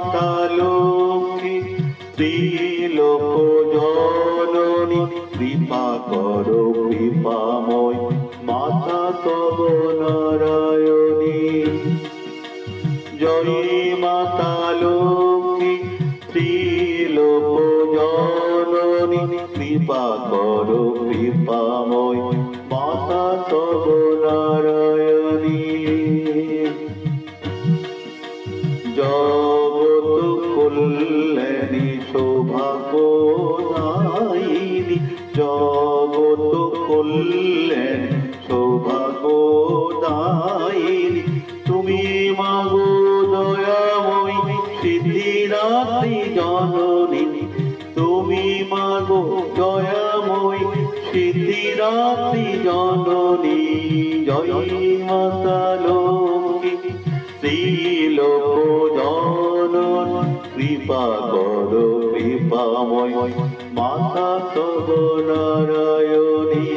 জয় মাতা লক্ষ্মী ত্রিলোক জননী কৃপা করো, কৃপাময় মাতা তব নারায়ণী। জয় মাতা লক্ষ্মী ত্রিলোক জননী কৃপা করো, কৃপাময় মাতা তব জগত কল্যাণ সৌভাগ্য দায়িনী তুমি মাগো দয়াময়ী সিদ্ধিরাত্রি জননী। তুমি মাগো দয়াময়ী সিদ্ধিরাত্রি জননী। জয় মাতা লক্ষ্মী। শ্রীলোক জনন কৃপা কর, কৃপাময়। মাতা তব নারায়ণী।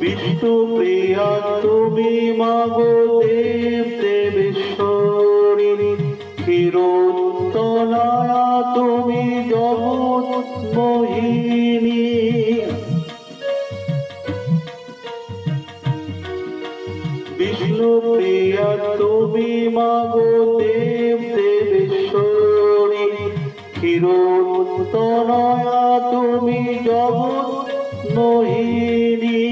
বিষ্ণু প্রিয়া তুমি মাগো দেব। মাগো দেব দেবেশ্বরী ক্ষীরোত্তনায়া তুমি জগৎ মোহিনী।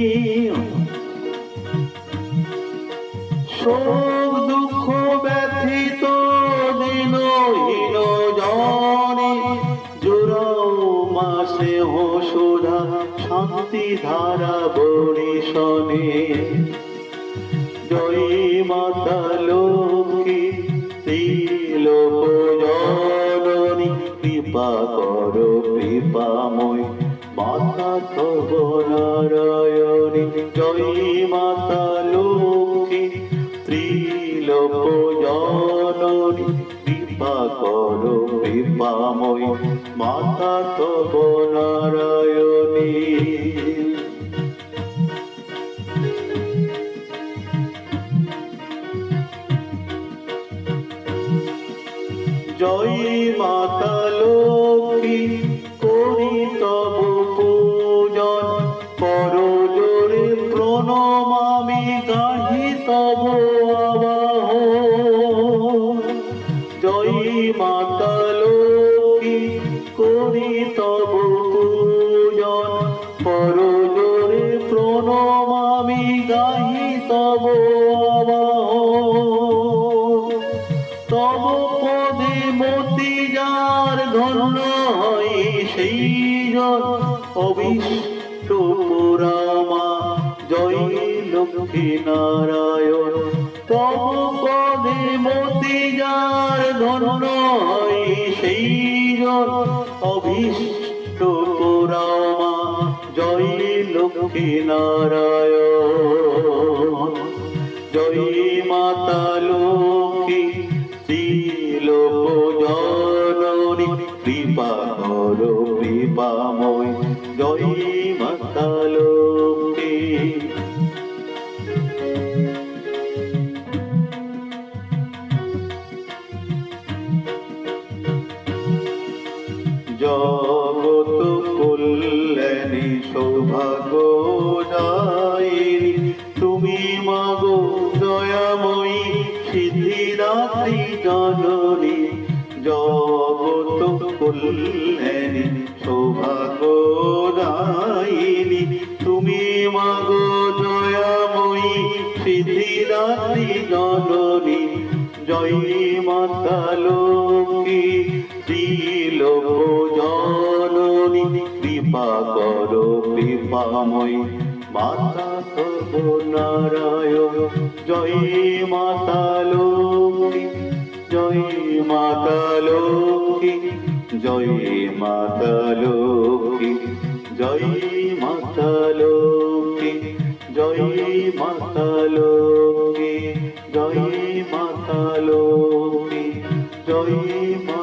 শোক, দুঃখ, ব্যথিত, দিনহীন জনে জোড়াও মাসে হোসুধা শান্তি ধারা বরিশনে জয় মাতা শ্রীলোক জননী কৃপা করো, কৃপাময়। মাতা তব নারায়ণী, জয় মাতা লক্ষ্মী। ত্রিলোক জননী কৃপা করো, কৃপাময়। মাতা তব নারায়ণী প্রণমামি গাহি তব তব পদে মতি যার ধন্য হয় সেই জন অবিষ্ট পুরামা, জয় লক্ষ্মী নারায়ণ। তব পদে মতি যার ধন্য হয় সেই জন অভিষ্ট জয় লক্ষ্মী নারায়ণ। জয় মাতা লক্ষ্মী শ্রীলোক জননী কৃপা করো কৃপাময়। জয় মাতা লক্ষ্মী। জগত জননী জগত কল্যাণী সৌভাগ্য দায়িনী তুমি মাগো দয়াময়ী, সিদ্ধিদাত্রী জননী, জয় মাতা লক্ষ্মী শ্রীলোক জননী কৃপা করো কৃপাময়, মাতা নারায়ণ জয় মাতা লক্ষ্মী। জয় মাতা লক্ষ্মী জয় মাতা লক্ষ্মী জয় মাতা লক্ষ্মী জয় মাতা লক্ষ্মী জয় মাতা লক্ষ্মী জয় জয়